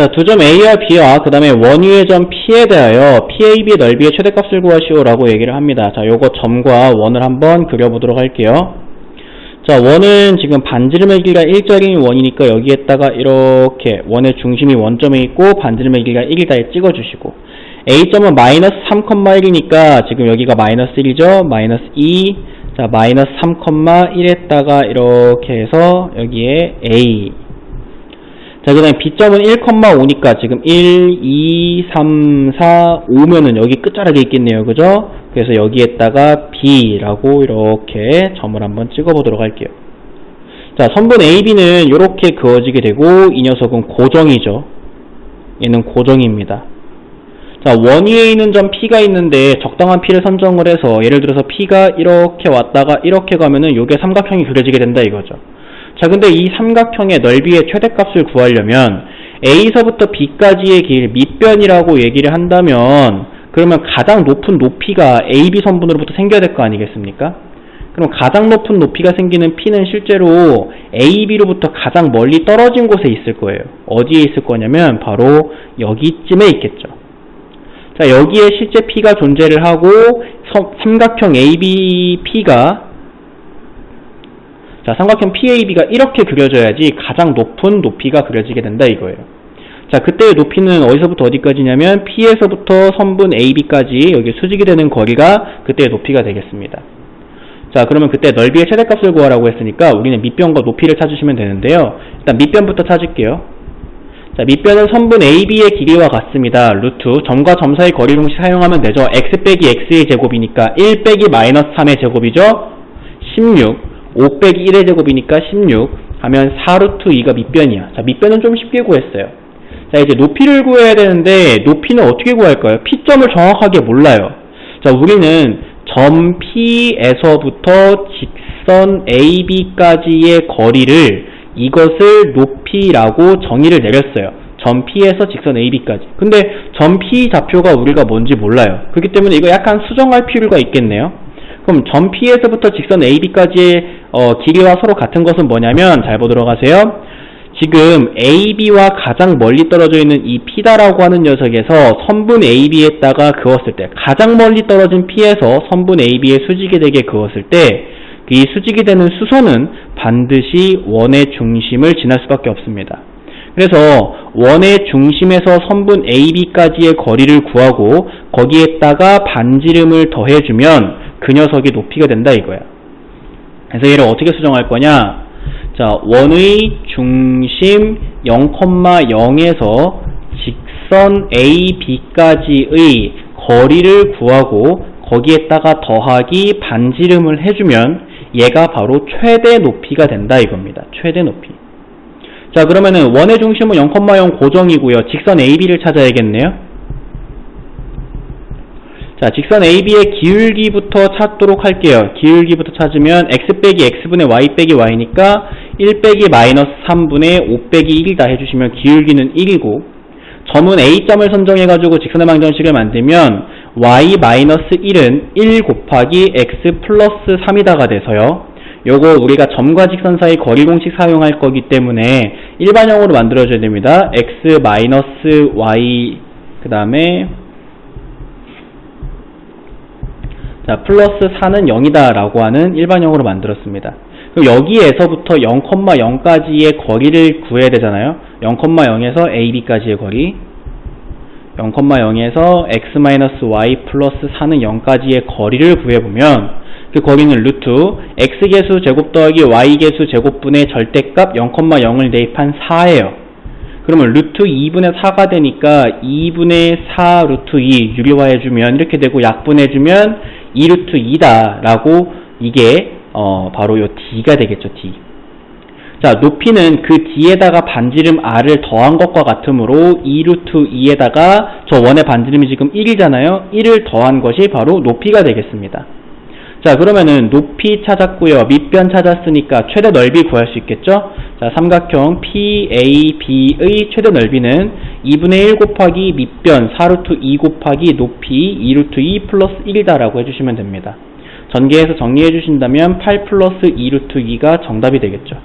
자, 두 점 A와 B와 그 다음에 원위의 점 P에 대하여 PAB 넓이의 최대값을 구하시오라고 얘기를 합니다. 자, 요거 점과 원을 한번 그려보도록 할게요. 자, 원은 지금 반지름의 길이가 일자리인 원이니까 여기에다가 이렇게 원의 중심이 원점에 있고 반지름의 길이가 1이다에 찍어주시고 A점은 마이너스 3,1이니까 지금 여기가 마이너스 1이죠? 마이너스 2, 자, 마이너스 3,1에다가 이렇게 해서 여기에 A 자, 그 다음에 B점은 1,5니까 지금 1, 2, 3, 4, 5면은 여기 끝자락에 있겠네요. 그죠? 그래서 여기에다가 B라고 이렇게 점을 한번 찍어보도록 할게요. 자, 선분 AB는 이렇게 그어지게 되고 이 녀석은 고정이죠. 얘는 고정입니다. 자, 원 위에 있는 점 P가 있는데 적당한 P를 선정을 해서 예를 들어서 P가 이렇게 왔다가 이렇게 가면은 요게 삼각형이 그려지게 된다 이거죠. 자, 근데 이 삼각형의 넓이의 최대값을 구하려면 A서부터 B까지의 길 밑변이라고 얘기를 한다면 그러면 가장 높은 높이가 AB 선분으로부터 생겨야 될 거 아니겠습니까? 그럼 가장 높은 높이가 생기는 P는 실제로 AB로부터 가장 멀리 떨어진 곳에 있을 거예요. 어디에 있을 거냐면 바로 여기쯤에 있겠죠. 자, 여기에 실제 P가 존재를 하고 서- 삼각형 ABP가 자, 삼각형 PAB가 이렇게 그려져야지 가장 높은 높이가 그려지게 된다 이거예요. 자, 그때의 높이는 어디서부터 어디까지냐면 P에서부터 선분 AB까지 여기 수직이 되는 거리가 그때의 높이가 되겠습니다. 자, 그러면 그때 넓이의 최대값을 구하라고 했으니까 우리는 밑변과 높이를 찾으시면 되는데요. 일단 밑변부터 찾을게요. 자, 밑변은 선분 AB의 길이와 같습니다. 루트 점과 점 사이 거리 공식 사용하면 되죠. x 빼기 x의 제곱이니까 1 빼기 마이너스 3의 제곱이죠. 16 5 빼기 1의 제곱이니까 16 하면 4루트 2가 밑변이야. 자, 밑변은 좀 쉽게 구했어요. 자, 이제 높이를 구해야 되는데 높이는 어떻게 구할까요? P점을 정확하게 몰라요. 자, 우리는 점 P에서부터 직선 AB까지의 거리를 이것을 높이라고 정의를 내렸어요. 점 P에서 직선 AB까지. 근데 점 P 좌표가 우리가 뭔지 몰라요. 그렇기 때문에 이거 약간 수정할 필요가 있겠네요. 그럼 점 P에서부터 직선 AB까지의 어, 길이와 서로 같은 것은 뭐냐면 잘 보도록 하세요. 지금 AB와 가장 멀리 떨어져 있는 이 P다라고 하는 녀석에서 선분 AB에다가 그었을 때 가장 멀리 떨어진 P에서 선분 AB에 수직이 되게 그었을 때 이 수직이 되는 수선은 반드시 원의 중심을 지날 수밖에 없습니다. 그래서 원의 중심에서 선분 AB까지의 거리를 구하고 거기에다가 반지름을 더해주면 그 녀석이 높이가 된다 이거야. 그래서 얘를 어떻게 수정할 거냐? 자, 원의 중심 0,0에서 직선 AB까지의 거리를 구하고 거기에다가 더하기 반지름을 해주면 얘가 바로 최대 높이가 된다 이겁니다. 최대 높이. 자, 그러면은 원의 중심은 0,0 고정이고요. 직선 AB를 찾아야겠네요. 자, 직선 AB의 기울기부터 찾도록 할게요. 기울기부터 찾으면 x 빼기 x분의 y 빼기 y니까 1 빼기 마이너스 3분의 5 빼기 1이다 해주시면 기울기는 1이고 점은 A점을 선정해가지고 직선의 방정식을 만들면 y 마이너스 1은 1 곱하기 x 플러스 3이다가 돼서요. 요거 우리가 점과 직선 사이 거리 공식 사용할 거기 때문에 일반형으로 만들어줘야 됩니다. x 마이너스 y 그 다음에 자, 플러스 4는 0이다 라고 하는 일반형으로 만들었습니다. 그럼 여기에서부터 0,0까지의 거리를 구해야 되잖아요. 0,0에서 AB까지의 거리 0,0에서 x-y 플러스 4는 0까지의 거리를 구해보면 그 거리는 루트 x개수 제곱 더하기 y개수 제곱분의 절대값 0,0을 대입한 4예요. 그러면 루트 2분의 4가 되니까 2분의 4 루트 2 유리화해주면 이렇게 되고 약분해주면 2 루트 2다 라고 이게 어 바로 요 d가 되겠죠 d. 자 높이는 그 d에다가 반지름 r을 더한 것과 같으므로 2 루트 2에다가 저 원의 반지름이 지금 1이잖아요. 1을 더한 것이 바로 높이가 되겠습니다. 자 그러면은 높이 찾았고요. 밑변 찾았으니까 최대 넓이 구할 수 있겠죠 자 삼각형 PAB의 최대 넓이는 2분의 1 곱하기 밑변 4루트 2 곱하기 높이 2루트 2 플러스 1이다 라고 해주시면 됩니다. 전개해서 정리해 주신다면 8 플러스 2루트 2가 정답이 되겠죠